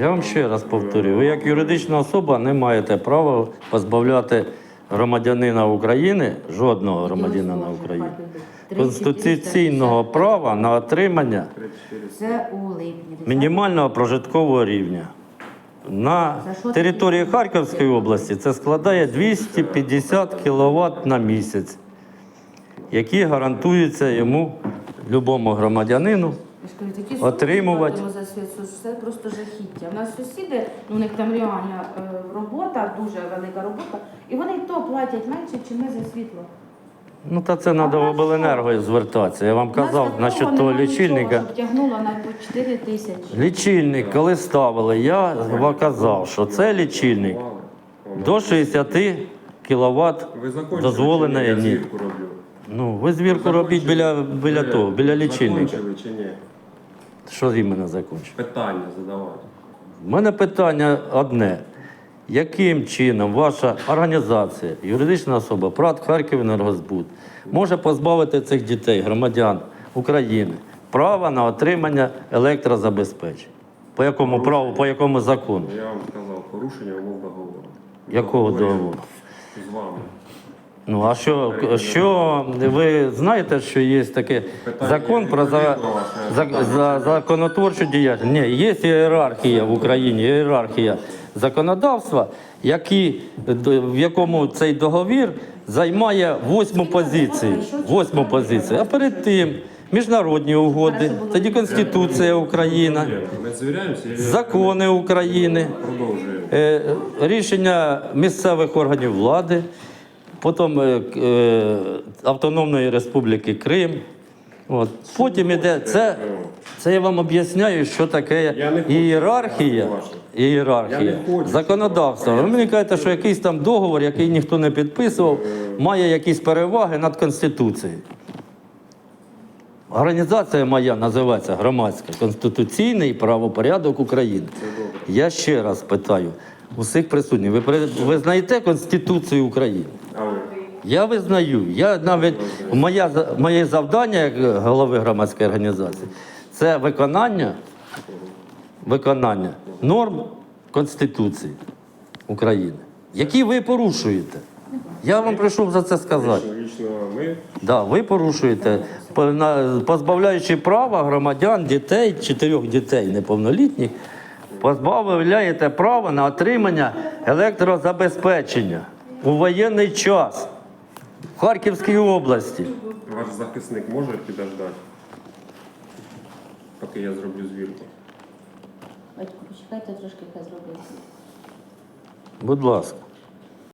Я вам ще раз повторюю, ви як юридична особа не маєте права позбавляти громадянина України, жодного громадянина України, конституційного права на отримання Це у липні. мінімального прожиткового рівня. На території Харківської області це складає 250 кВт на місяць, які гарантуються йому, любому громадянину. Я ж кажу, такі суми Отримувати. платимо за світ, що це просто жахіття. У нас сусіди, ну, у них там реальна е, робота, дуже велика робота, і вони й то платять менше, ніж ми за світло. Ну, та це треба в обленерго звертатися. Я вам казав, насчет того лічильника. Тягнуло на по 4 тисячі. Лічильник, коли ставили, я вам казав, що це лічильник до 60 кВт Ви закончили, дозволеної чи ні? Я ні. звірку роблю. Ну, ви звірку робіть біля, біля того, біля лічильника. Закончили чи ні? Що іменно закінчив? Питання задавати. У мене питання одне. Яким чином ваша організація, юридична особа, ПРАТ Харківенергозбуд може позбавити цих дітей, громадян України, права на отримання електрозабезпечення? По якому праву, по якому закону? Я вам сказав, порушення умов договору. Якого договору? З вами. Ну а що, що ви знаєте, що є таке закон про за, за, за законотворчу діяльність? Ні, є ієрархія в Україні, ієрархія законодавства, які, в якому цей договір займає восьму позицію. Восьму позицію. А перед тим міжнародні угоди, тоді Конституція України, і закони України. Е, рішення місцевих органів влади, потім е, е, Автономної Республіки Крим. От. Потім іде це, це я вам об'ясняю, що таке ієрархія. Ієрархія законодавства. Ви мені кажете, що якийсь там договор, який ніхто не підписував, має якісь переваги над Конституцією. Організація моя називається громадська конституційний правопорядок України. Я ще раз питаю усіх присутніх. Ви, ви знаєте Конституцію України? Я визнаю. Я навіть за- моє завдання як голови громадської організації це виконання, виконання норм Конституції України, які ви порушуєте. Я вам прийшов за це сказати. Да, ви порушуєте, позбавляючи права громадян, дітей, чотирьох дітей неповнолітніх, позбавляєте права на отримання електрозабезпечення у воєнний час в Харківській області. ваш захисник може підождати, поки я зроблю звірку. Батько, почекайте трошки, яка зробить. Будь ласка.